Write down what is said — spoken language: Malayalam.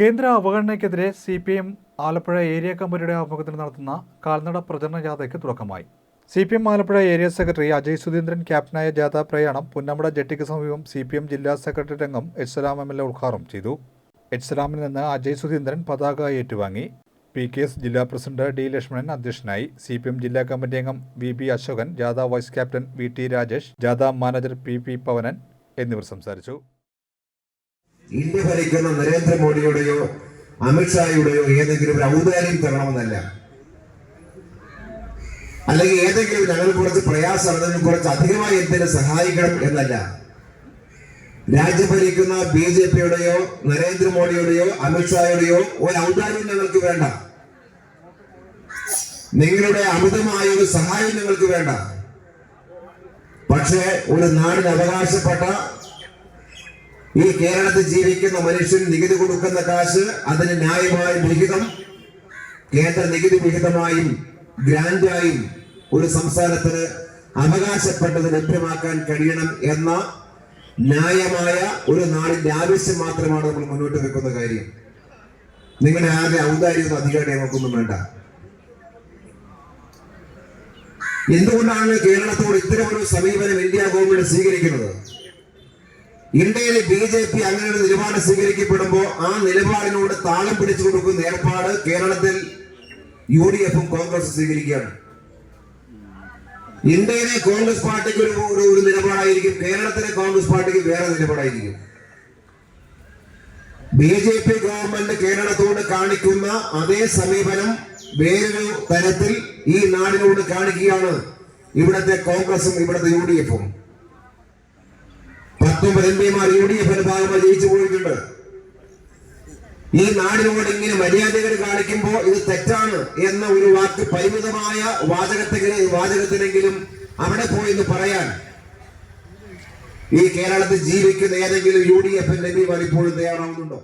കേന്ദ്ര അവഗണനയ്ക്കെതിരെ C P M Alappuzha area കമ്മിറ്റിയുടെ ആഭിമുഖ്യത്തിൽ നടത്തുന്ന കാൽനട പ്രചരണ ജാഥയ്ക്ക് തുടക്കമായി. C P M Alappuzha area secretary Ajay Sudheendran ക്യാപ്റ്റനായ ജാഥാ പ്രയാണം പുന്നമട ജെട്ടിക്ക് സമീപം സി പി എം ജില്ലാ സെക്രട്ടറി രംഗം H Salam M L A ഉദ്ഘാടനം ചെയ്തു. എച്ച് സലാമിൽ നിന്ന് അജയ് സുധീന്ദ്രൻ പതാക ഏറ്റുവാങ്ങി. പി കെ എസ് ജില്ലാ പ്രസിഡന്റ് ഡി ലക്ഷ്മണൻ അധ്യക്ഷനായി സി പി എം ജില്ലാ കമ്മിറ്റി അംഗം വി ബി അശോകൻ ജാഥ vice captain V T Rajesh ജാഥ മാനേജർ പി പി പവനൻ എന്നിവർ സംസാരിച്ചു. ഇന്ത്യ ഭരിക്കുന്ന നരേന്ദ്രമോദിയുടെയോ അമിത്ഷായുടെയോ ഏതെങ്കിലും ഒരു ഔദാര്യം തരണമെന്നല്ല. അല്ലെങ്കിൽ ഏതെങ്കിലും ഞങ്ങൾ കുറച്ച് പ്രയാസം അല്ലെങ്കിൽ കുറച്ച് അധികമായി എന്തെങ്കിലും സഹായിക്കണം എന്നല്ല. രാജ്യം ഭരിക്കുന്ന ബി ജെ പിയുടെയോ നരേന്ദ്രമോദിയുടെയോ അമിത്ഷായുടെയോ ഒരു ഔദാര്യം ഞങ്ങൾക്ക് വേണ്ട. നിങ്ങളുടെ അമിതമായ ഒരു സഹായം ഞങ്ങൾക്ക് വേണ്ട. പക്ഷേ ഒരു നാടിന് അവകാശപ്പെട്ട ഈ കേരളത്തിൽ ജീവിക്കുന്ന മനുഷ്യൻ നികുതി കൊടുക്കുന്ന കാശ് അതിന് ന്യായമായ വിഹിതം കേന്ദ്ര നികുതി വിഹിതമായും ഗ്രാൻഡായും ഒരു സംസ്ഥാനത്തിന് അവകാശപ്പെട്ടത് ലഭ്യമാക്കാൻ കഴിയണം എന്ന ന്യായമായ ഒരു നാടിന്റെ ആവശ്യം മാത്രമാണ് നമ്മൾ മുന്നോട്ട് വെക്കുന്ന കാര്യം. നിങ്ങളുടെ ആകെ ഔദാര്യം അധികാരം നമുക്കൊന്നും വേണ്ട. എന്തുകൊണ്ടാണ് കേരളത്തോട് ഇത്തരമൊരു സമീപനം ഇന്ത്യ ഗവൺമെന്റ് സ്വീകരിക്കുന്നത്? ഇന്ത്യയിൽ ബി ജെ പി അങ്ങനെ ഒരു നിലപാട് സ്വീകരിക്കപ്പെടുമ്പോൾ ആ നിലപാടിനോട് താളം പിടിച്ചു കൊടുക്കുന്ന ഏർപ്പാട് കേരളത്തിൽ യു ഡി എഫും കോൺഗ്രസ് സ്വീകരിക്കുകയാണ്. ഇന്ത്യയിലെ കോൺഗ്രസ് പാർട്ടിക്ക് ഒരു ഒരു നിലപാടായിരിക്കും കേരളത്തിലെ കോൺഗ്രസ് പാർട്ടിക്ക് വേറെ നിലപാടായിരിക്കും. ബി ജെ പി ഗവൺമെന്റ് കേരളത്തോട് കാണിക്കുന്ന അതേ സമീപനം വേറൊരു തരത്തിൽ ഈ നാടിനോട് കാണിക്കുകയാണ് ഇവിടത്തെ കോൺഗ്രസും ഇവിടുത്തെ യു ഡി എഫും. പത്തൊമ്പത് എം യു ഡി എഫിന്റെ ഭാഗമായി ജയിച്ചു പോയിട്ടുണ്ട്. ഈ നാടിനോട് ഇങ്ങനെ മര്യാദകൾ കാണിക്കുമ്പോൾ ഇത് തെറ്റാണ് എന്ന ഒരു വാക്ക് പരിമിതമായ വാചകത്തെ വാചകത്തിനെങ്കിലും അവിടെ പോയി എന്ന് പറയാൻ. ഈ കേരളത്തിൽ ജീവിക്കുന്ന ഏതെങ്കിലും യു ഡി എഫിന്റെ എം പിമാർ ഇപ്പോഴും തയ്യാറാവുന്നുണ്ടോ?